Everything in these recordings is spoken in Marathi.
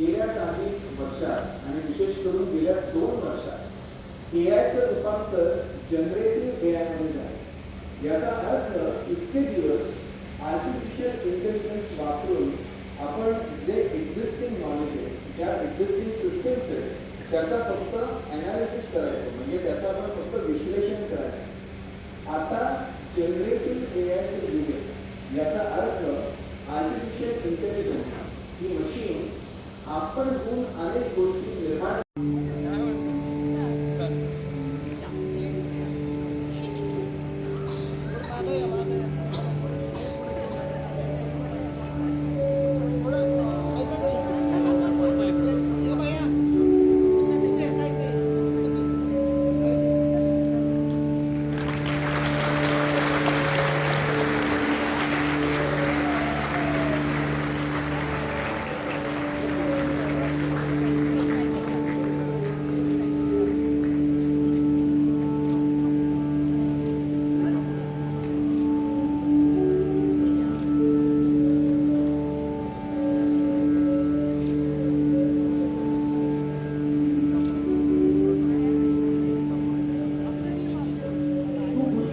गेल्या काही वर्षात आणि विशेष करून गेल्या दोन वर्षात एआयचं रूपांतर जनरेटिव्ह ए आयमध्ये झालं. याचा अर्थ इतके दिवस आर्टिफिशियल इंटेलिजन्स वापरून आपण जे एक्झिस्टिंग नॉलेज आहे ज्या एक्झिस्टिंग सिस्टम्स आहेत त्याचा फक्त अनालिसिस करायचं. म्हणजे त्याचं आपण फक्त विश्लेषण करायचं. आता जनरेटिव्ह एआयचं युग आहे. याचा अर्थ आर्टिफिशियल इंटेलिजन्स ही मशीन्स आपण होऊन अनेक गोष्टी निर्माण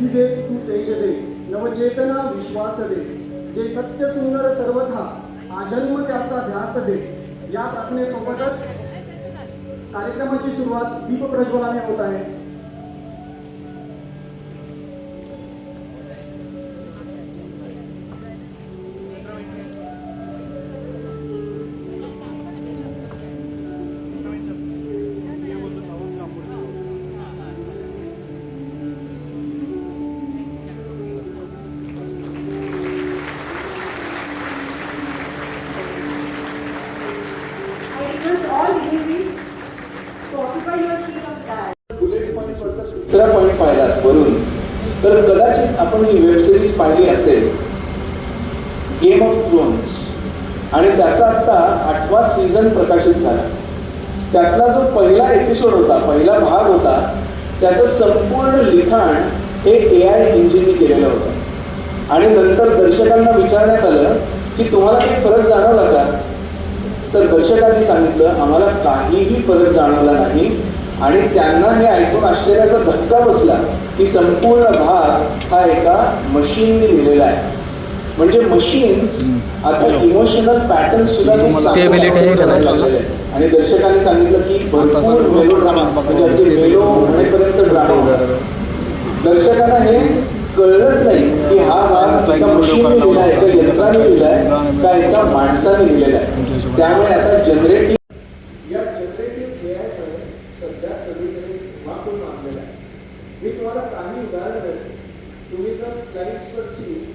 बुद्धी दे तू तेज दे नवचेतना विश्वास दे जे सत्य सुंदर सर्वथा आजन्म त्याचा ध्यास दे या प्रार्थनेसोबतच कार्यक्रमाची सुरुवात दीप प्रज्वलाने होत आहे. तर कदाचित आपण ही वेब सिरीज पाहिली असेल. गेम ऑफ थ्रोन्स आणि त्याचा आता आठवा सीझन प्रकाशित झाला. त्यातला जो पहिला एपिसोड होता पहिला भाग होता त्याचं संपूर्ण लिखाण हे ए आय इंजिनने केलेलं होतं. आणि नंतर दर्शकांना विचारण्यात आलं की तुम्हाला काही फरक जाणवला का? तर दर्शकांनी सांगितलं आम्हाला काहीही फरक जाणवला नाही. आणि त्यांना हे ऐकून आश्चर्याचा धक्का बसला की संपूर्ण भाग हा एका मशीनने लिहिलेला आहे. म्हणजे मशीन्स आता इमोशनल पॅटर्न सुद्धा आहे? लागलेले. आणि दर्शकांनी सांगितलं की भरपूर मेलो ड्रामा म्हणजे अगदी मेलो म्हणेपर्यंत ड्रामा दर्शकांना हे कळलंच नाही की हा भाग एका मशीनने लिहिला आहे एका यंत्राने लिहिलाय का एका माणसाने लिहिलेला आहे. त्यामुळे आता जनरेटिव्ह या जनरेटिव्ह एआयमुळे सध्या सगळीकडे वापरून वाचलेला आहे. मी तुम्हाला काही उदाहरणं देतो. तुम्ही जर स्लाइड्सवरची